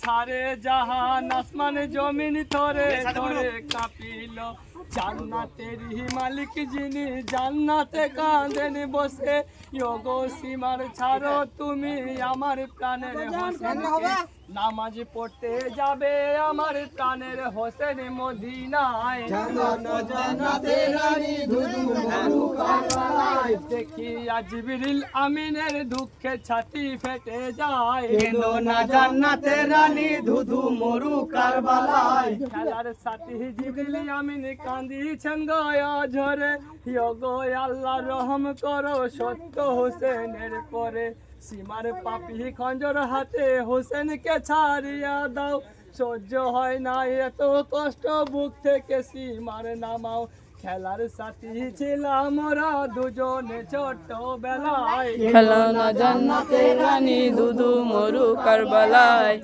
সারে জাহান আসমান জমিন ধরে ধরে কাঁপিল। জান্নাতের মালিক যিনি জান্নাতে কাঁদেন বসে যোগো সীমার ছাড়ো তুমি আমার প্রাণের হোসেন নামাজ পড়তে যাবে আমার প্রাণের হোসেন মদিনায়। দেখি আজ বিরিল আমিনের দুঃখে ছাতি ফেটে যায়। না জান্নাতে রানী ধুধু মরু কারবালায়। খেলার সাথী জিবিল আমিন কান্দিছেন গয়া ঝরে। গো আল্লাহ রহম করো সত্য হোসেনের পরে। সীমার পাপি খঞ্জর হাতে হোসেনকে ছাড়িয়া দাও। সহ্য হয় না এত কষ্ট বুক থেকে সীমার নামাও। খেলার সাথী ছিলাম ওরা দুজনে ছোট্টবেলায়। খেলো না জান্নাতে রানী ধুধু মরু কারবালায়।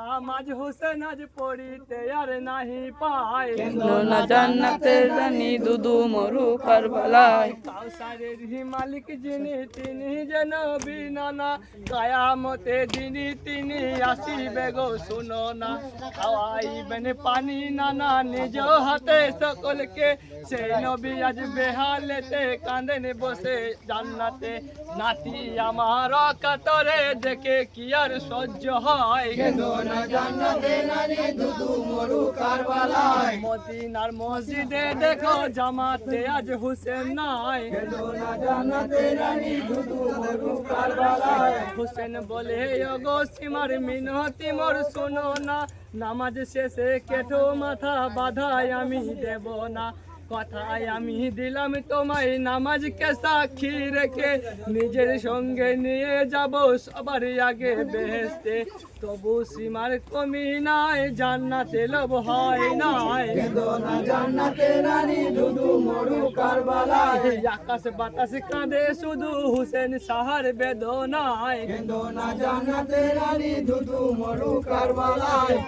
নামাজ হোসেন আজ পড়িতে আর নাহি পায় খেলো না জান্নাতে রানী ধুধু মরু কারবালায় কাউসারের হি মালিক যিনি তিনি যেন বিনানা কায়ামতে যিনি তিনি আসিবে গো শুনো না খাওয়াইবেন পানি নানা নিজ হাতে সকলকে সেই নবী আজ বেহালেতে কাঁদেন বসে জান্নাতে নাতি আমার কাতরে দেখে কি আর সহ্য হয় মদিনার মসজিদে দেখো জামাতে আজ হুসেন নাই। হুসেন বলে গো সীমার মিনতি মোর শোনো না। নামাজ শেষে কেটো মাথা বাধায় আমি দেব না। কথায় আমি দিলাম তোমায় নামাজ নামাজকে সাক্ষী রেখে। নিজের সঙ্গে নিয়ে যাব সবার আগে বেহেস্তে তবু সীমার কমি নাই, জান্নাতে লোভ হয় নাই। এই আকাশ বাতাস কাঁদে শুধু হুসেন সাহার বেদনায়।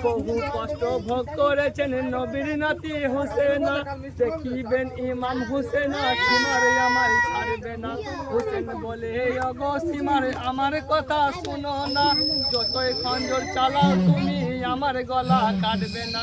বহু কষ্ট ভোগ করেছেন নবীর নাতি হুসেনা। দেখিবেন ইমাম হুসেনা সীমার আমায় ছাড়বে না। হুসেন বলে অগো সীমার আমার কথা শুনো না। যতই খঞ্জর চালাও তুমি আমার গলা কাটবে না।